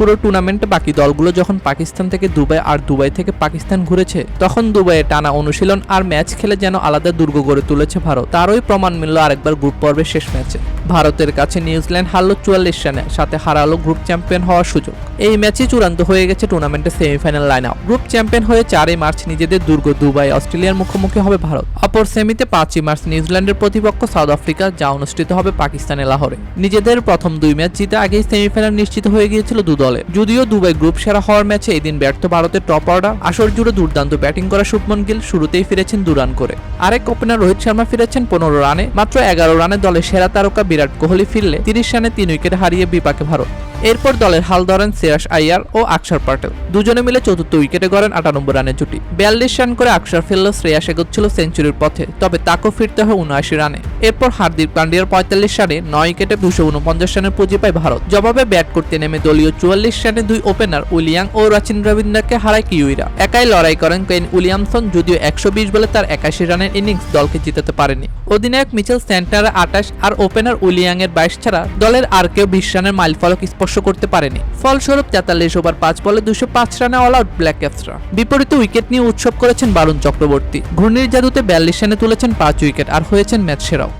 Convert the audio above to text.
পুরো টুর্নামেন্টে বাকি দলগুলো যখন পাকিস্তান থেকে দুবাই আর দুবাই থেকে পাকিস্তান ঘুরেছে, তখন দুবাইয়ে টানা অনুশীলন আর ম্যাচ খেলে যেন আলাদা দুর্গ গড়ে তুলেছে ভারত। তারই প্রমাণ মিলল আরেকবার গ্রুপ পর্বের শেষ ম্যাচে ভারতের কাছে নিউজিল্যান্ড হারলো চুয়াল্লিশ রানে, সাথে হারালো গ্রুপ চ্যাম্পিয়ন হওয়ার সুযোগ। এই ম্যাচই চূড়ান্ত হয়ে গেছে টুর্নামেন্টের semifinal line up group champion হয়ে চারই মার্চ নিজেদের দুর্গ দুবাই, অস্ট্রেলিয়ার মুখোমুখি হবে ভারত। অপর সেমিতে পাঁচই মার্চ নিউজিল্যান্ডের প্রতিপক্ষ সাউথ আফ্রিকা, যা অনুষ্ঠিত হবে পাকিস্তানের লাহোরে। নিজেদের প্রথম দুই ম্যাচ জিতে আগেই সেমিফাইনাল নিশ্চিত হয়ে গিয়েছিল দু দলে যদিও দুবাই গ্রুপ সেরা হওয়ার ম্যাচে এদিন ব্যর্থ ভারতের টপ অর্ডার আসর জুড়ে দুর্দান্ত ব্যাটিং করা শুভমন গিল শুরুতেই ফিরেছেন দু রান করে। আরেক ওপেনার রোহিত শর্মা ফিরেছেন পনেরো রানে, মাত্র এগারো রানে দলের সেরা তারকা বিরাট কোহলি ফিরলে তিরিশ রানে তিন উইকেট হারিয়ে বিপাকে ভারত। এরপর দলের হাল ধরেন শ্রেয়াস আইয়ার ও আকসার পাটেল। দুজনে মিলে চতুর্থ উইকেটে গড়েন আটানব্বই রানের জুটি। বিয়াল্লিশ রান করে আকসার ফেলল শ্রেয়াস এগোচ্ছিল সেঞ্চুরির পথে, তবে তাকেও ফিরতে হয় উনআশি রানে। এরপর হার্দিক পান্ডিয়ার পঁয়তাল্লিশ রানে নয় উইকেটে দুশো উনপঞ্চাশ রানের পুঁজি পায় ভারত। জবাবে ব্যাট করতে নেমে দলীয় চুয়াল্লিশ রানে দুই ওপেনার উলিয়াং ও রাচিন রবীন্দ্রকে হারায় কিউইরা। একাই লড়াই করেন কেন উইলিয়ামসন, যদিও একশো বিশ বলে তার একাশি রানের ইনিংস দলকে জিতাতে পারেনি। অধিনায়ক মিচেল সেন্টারে আটাশ আর ওপেনার উলিয়াং এর বাইশ ছাড়া দলের আর কেউ বিশ রানের মাইলফলক স্পর্শ করতে পারেনি। ফলস্বরূপ তেতাল্লিশ ওভার পাঁচ বলে দুশো পাঁচ রানে অল আউট ব্ল্যাক ক্যাপসরা বিপরীত উইকেট নিয়ে উৎসব করেছেন বারুণ চক্রবর্তী। ঘূর্ণির জাদুতে বিয়াল্লিশ রানে তুলেছেন পাঁচ উইকেট, আর হয়েছেন ম্যাচ সেরাও